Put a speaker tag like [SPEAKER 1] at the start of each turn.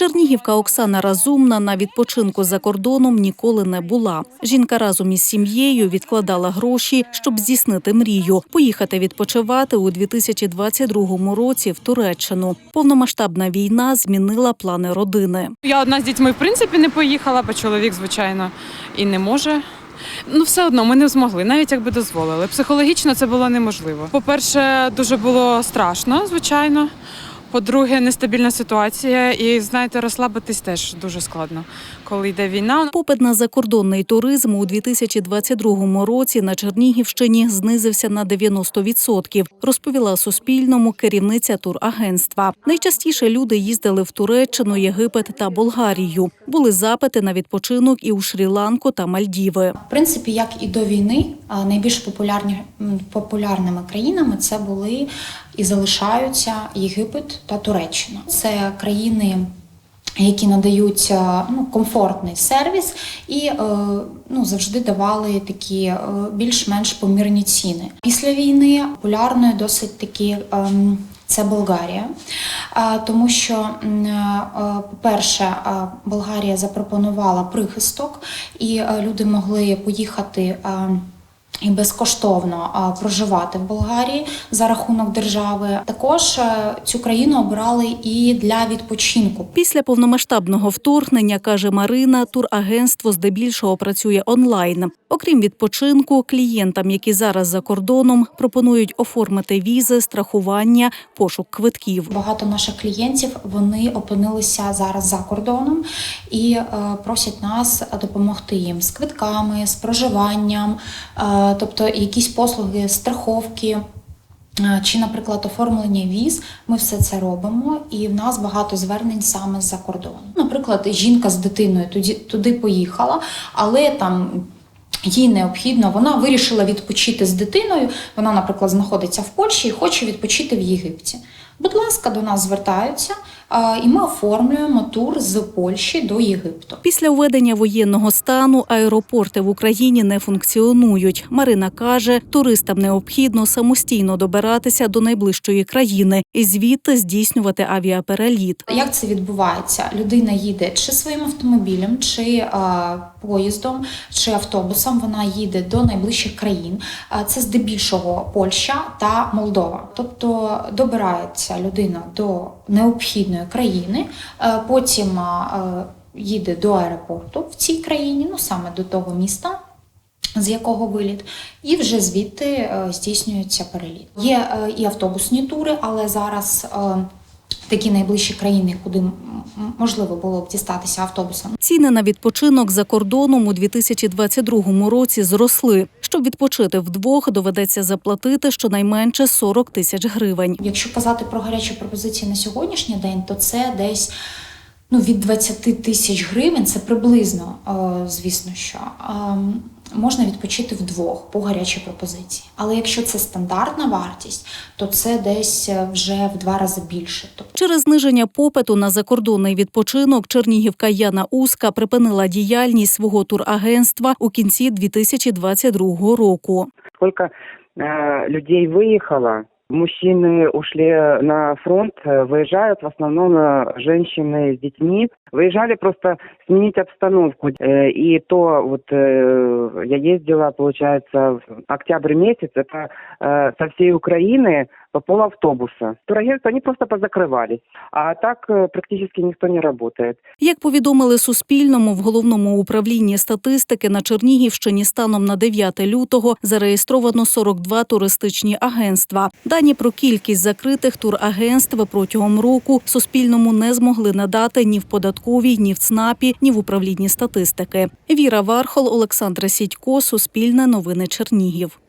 [SPEAKER 1] Чернігівка Оксана Разумна на відпочинку за кордоном ніколи не була. Жінка разом із сім'єю відкладала гроші, щоб здійснити мрію поїхати відпочивати у 2022 році в Туреччину. Повномасштабна війна змінила плани родини.
[SPEAKER 2] Я одна з дітьми в принципі не поїхала, бо чоловік, звичайно, і не може. Ну, все одно ми не змогли, навіть якби дозволили. Психологічно це було неможливо. По-перше, дуже було страшно, звичайно. По-друге, нестабільна ситуація, і знаєте, розслабитись теж дуже складно, коли йде війна.
[SPEAKER 1] Попит на закордонний туризм у 2022 році на Чернігівщині знизився на 90%, розповіла Суспільному керівниця турагентства. Найчастіше люди їздили в Туреччину, Єгипет та Болгарію. Були запити на відпочинок і у Шрі-Ланку та Мальдіви.
[SPEAKER 3] В принципі, як і до війни, а, найбільш популярні, популярними країнами це були і залишаються Єгипет та Туреччина. Це країни. Які надають е, ну, комфортний сервіс і е, ну, завжди давали такі е, більш-менш помірні ціни. Після війни популярною досить таки ем, це Болгарія, тому що, по-перше, Болгарія запропонувала прихисток, і люди могли поїхати. І безкоштовно проживати в Болгарії за рахунок держави. Також е, цю країну обрали і для відпочинку.
[SPEAKER 1] Після повномасштабного вторгнення, каже Марина, турагентство здебільшого працює онлайн. Окрім відпочинку, клієнтам, які зараз за кордоном, пропонують оформити візи, страхування, пошук квитків.
[SPEAKER 3] Багато наших клієнтів вони опинилися зараз за кордоном і е, просять нас допомогти їм з квитками, з проживанням, е, тобто якісь послуги страховки. е, Чи, наприклад, оформлення віз, ми все це робимо, і в нас багато звернень саме з-за кордону. Наприклад, жінка з дитиною туди, туди поїхала, але там їй необхідно, вона вирішила відпочити з дитиною. Вона, наприклад, знаходиться в Польщі і хоче відпочити в Єгипті. Будь ласка, до нас звертаються, і ми оформлюємо тур з Польщі до Єгипту.
[SPEAKER 1] Після введення воєнного стану аеропорти в Україні не функціонують. Марина каже, туристам необхідно самостійно добиратися до найближчої країни і звідти здійснювати авіапереліт.
[SPEAKER 3] Як це відбувається? Людина їде чи своїм автомобілем, чи поїздом, чи автобусом. Вона їде до найближчих країн. Це здебільшого Польща та Молдова. Тобто добирається людина до необхідної країни, е, потім е, їде до аеропорту в цій країні, ну саме до того міста. З якого виліт, і вже звідти е, здійснюється переліт. Є і автобусні тури, але зараз такі найближчі країни, куди можливо було б дістатися автобусом,
[SPEAKER 1] Ціни на відпочинок за кордоном у 2022 році зросли. Щоб відпочити вдвох, доведеться заплатити щонайменше 40 тисяч гривень.
[SPEAKER 3] Якщо казати про гарячі пропозиції на сьогоднішній день, то це десь ну, від 20 тисяч гривень, це приблизно, е, звісно, що е, можна відпочити вдвох по гарячій пропозиції. Але якщо це стандартна вартість, то це десь е, вже в два рази більше. Тобто
[SPEAKER 1] Через зниження попиту на закордонний відпочинок Чернігівка Яна Уска припинила діяльність свого турагентства у кінці 2022 року.
[SPEAKER 4] сколько э, людей выехало. Мужчины ушли на фронт, э, выезжают в основном э, женщины с детьми. Выезжали просто сменить обстановку. Э, И то вот я ездила, получается, в октябрь месяц, это со всей Украины по полавтобуса. Турагентства, они просто позакрывались. А так э, практически никто не работает.
[SPEAKER 1] Як повідомили Суспільному, в головному управлінні статистики на Чернігівщині станом на 9 лютого зареєстровано 42 туристичні агентства. Дані про кількість закритих турагентств протягом року Суспільному не змогли надати ні в податковій, ні в ЦНАПі, ні в управлінні статистики. Віра Вархол, Олександра Сідько, Суспільне новини Чернігів.